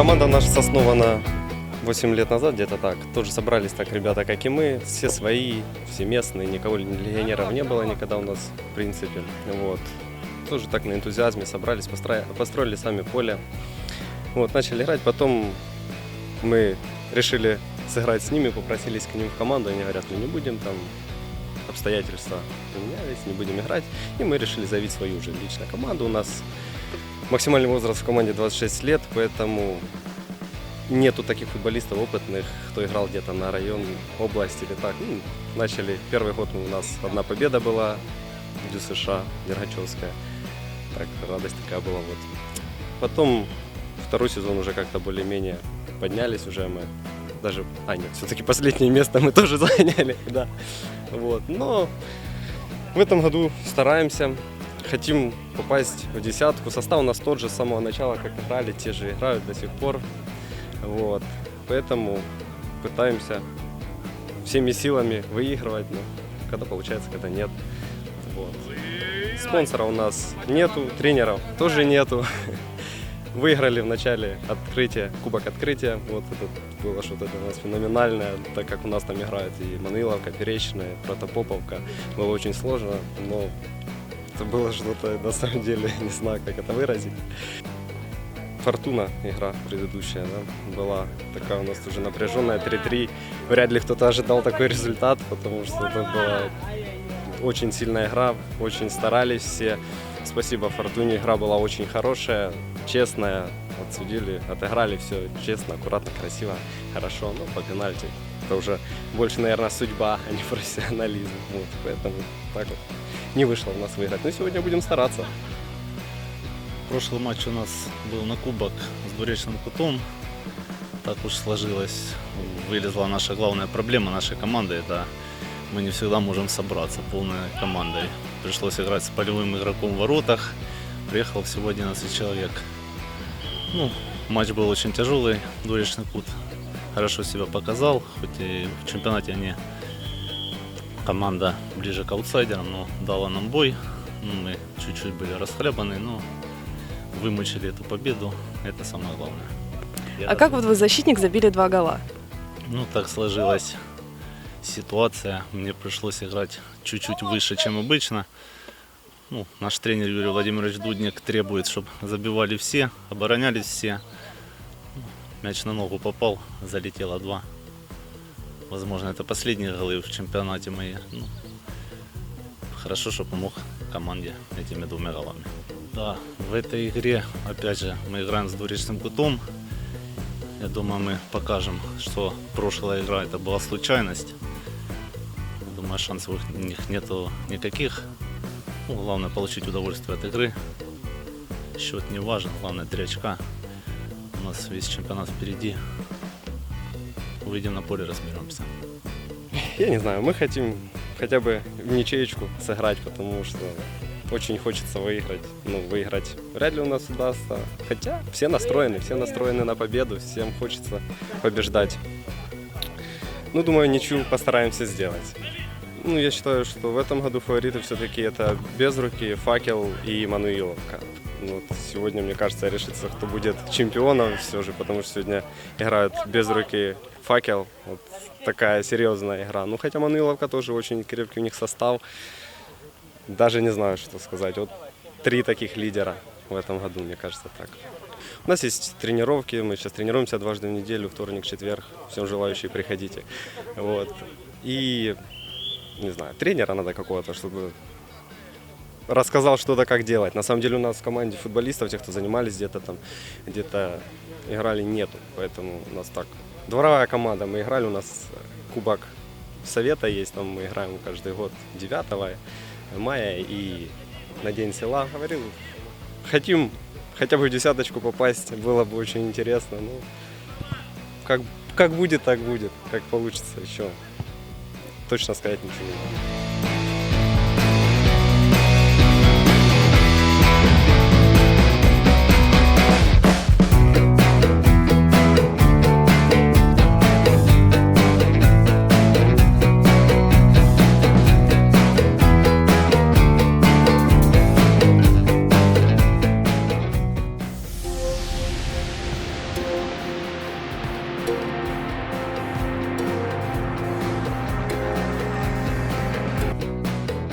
Команда наша основана 8 лет назад, где-то так. Тоже собрались так ребята, как и мы, все свои, все местные, никого легионеров не было никогда у нас, в принципе. Вот. Тоже так на энтузиазме собрались, построили, построили сами поле. Вот, начали играть, потом мы решили сыграть с ними, попросились к ним в команду, они говорят, мы не будем там, обстоятельства поменялись, не будем играть. И мы решили заявить свою уже личную команду. У нас максимальный возраст в команде 26 лет, поэтому нету таких футболистов опытных, кто играл где-то на район, область или так. Ну, начали, первый год у нас одна победа была, Дю США, Дергачевская. Так, радость такая была вот. Потом второй сезон уже как-то более-менее поднялись уже мы. Даже, а нет, все-таки последнее место мы тоже заняли, да. Вот, но в этом году стараемся, хотим попасть в десятку. Состав у нас тот же с самого начала, как играли, те же играют до сих пор. Вот, поэтому пытаемся всеми силами выигрывать, но когда получается, когда нет. Вот. Спонсора у нас нету, тренеров тоже нету. Выиграли в начале открытия, кубок открытия. Вот это было что-то для нас феноменальное, так как у нас там играют и Маниловка, Перечная, Протопоповка. Было очень сложно, но это было что-то, на самом деле, не знаю, как это выразить. Фортуна игра предыдущая да, была такая у нас уже напряженная 3-3. Вряд ли кто-то ожидал такой результат, потому что это была очень сильная игра, очень старались все. Спасибо Фортуне, игра была очень хорошая, честная, отсудили, отыграли все честно, аккуратно, красиво, хорошо, но по пенальти это уже больше, наверное, судьба, а не профессионализм. Вот, поэтому так вот не вышло у нас выиграть. Но сегодня будем стараться. Прошлый матч у нас был на кубок с двуречным кутом. Так уж сложилось. Вылезла наша главная проблема нашей команды. Это мы не всегда можем собраться полной командой. Пришлось играть с полевым игроком в воротах. Приехал всего 11 человек. Ну, матч был очень тяжелый. Двуречный кут хорошо себя показал. Хоть и в чемпионате они команда ближе к аутсайдерам, но дала нам бой. Ну, мы чуть-чуть были расхлябаны, но вымучили эту победу. Это самое главное. Я А как вот вы, защитник, забили два гола? Ну, так сложилась ситуация. Мне пришлось играть чуть-чуть выше, чем обычно. Ну, наш тренер Юрий Владимирович Дудник требует, чтобы забивали все, оборонялись все. Мяч на ногу попал, залетело два. Возможно, это последние голы в чемпионате мои. Ну, хорошо, что помог команде этими двумя голами. Да, в этой игре, опять же, мы играем с двуречным кутом. Я думаю, мы покажем, что прошлая игра это была случайность. Думаю, шансов у них нету никаких. Ну, главное получить удовольствие от игры. Счет не важен, главное три очка. У нас весь чемпионат впереди. Выйдем на поле, разберемся. Я не знаю, мы хотим хотя бы в ничеечку сыграть, потому что очень хочется выиграть. Ну, выиграть вряд ли у нас удастся. Хотя все настроены, все настроены на победу, всем хочется побеждать. Ну, думаю, ничью постараемся сделать. Ну, я считаю, что в этом году фавориты все-таки это Безруки, Факел и Мануиловка. Ну, сегодня, мне кажется, решится, кто будет чемпионом все же, потому что сегодня играют Безруки, Факел. Вот такая серьезная игра. Ну, хотя Мануиловка тоже очень крепкий у них состав. Даже не знаю, что сказать. Вот три таких лидера в этом году, мне кажется, так. У нас есть тренировки, мы сейчас тренируемся дважды в неделю, вторник, четверг. Всем желающие приходите. Вот. И, не знаю, тренера надо какого-то, чтобы рассказал что-то, как делать. На самом деле у нас в команде футболистов, тех, кто занимались где-то там, где-то играли, нету. Поэтому у нас так. Дворовая команда, мы играли, у нас кубок совета есть, там мы играем каждый год 9 мая и на День села. Говорил, хотим хотя бы в десяточку попасть, было бы очень интересно. Ну, как, как будет, так будет, как получится еще. Точно сказать ничего не могу.